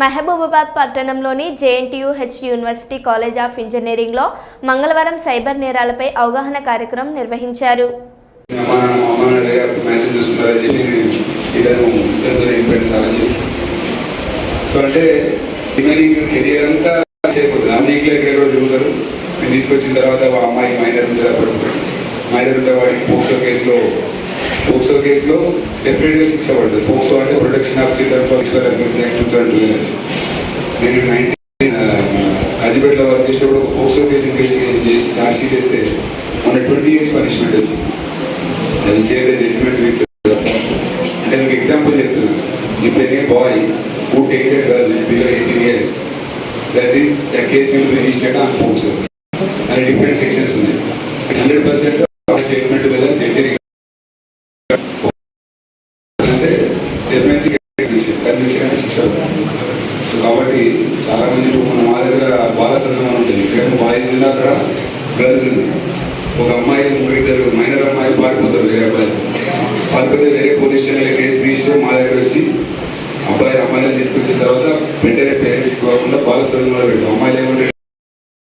మహబూబాబాద్ పట్టణంలోని JNTU H university college of ఇంజనీరింగ్లో మంగళవారం సైబర్ నేరాలపై అవగాహన కార్యక్రమం నిర్వహించారు. సో అంటే రిమైనింగ్ కెరియర్ అంతా చేయకూడదు. తిరుగుతారు నేను తీసుకొచ్చిన తర్వాత అమ్మాయి మైనర్ ఉండేటప్పుడు మైనర్ ఉంటే వాడికి పోక్సో కేసులో కేసులో డెఫినెట్గా శిక్ష పడుతుంది పోక్సో అంటే protection of children for sexual abuse act two thousand నేను నైన్టీన్ అజిపేటలో వర్క్ చేసేటప్పుడు ఒక పోక్సో కేసు ఇన్వెస్టిగేషన్ చేసి ఛార్జ్ షీట్ వేస్తే మొన్న ట్వంటీ ఇయర్స్ పనిష్మెంట్ వచ్చింది. అది చేత జడ్జిమెంట్ విత్ అంటే మీకు ఎగ్జాంపుల్ చెప్తున్నాను if any boy who takes a girl below eighteen years that is the case will registered on POCSO అని డిఫరెంట్ సెక్షన్స్ ఉన్నాయి. హండ్రెడ్ పర్సెంట్ సో కాబట్టి చాలా మంది మన మా దగ్గర బాల సంఘం ఉంటుంది ఇక్కడ బాయ్స్ ఉంది అక్కడ గర్ల్స్ ఉంది ఒక అమ్మాయి ముగ్గురు ఇద్దరు మైనర్ అమ్మాయి పారిపోతారు వేరే అబ్బాయి. పారిపోతే వేరే పోలీస్ స్టేషన్లో కేసు రిజిస్టర్ మా దగ్గర వచ్చి అబ్బాయి అమ్మాయిలను తీసుకొచ్చిన తర్వాత వెంటనే పేరెంట్స్ కాకుండా బాల సంఘంలో పెట్టాం. అమ్మాయిలు ఏమంటే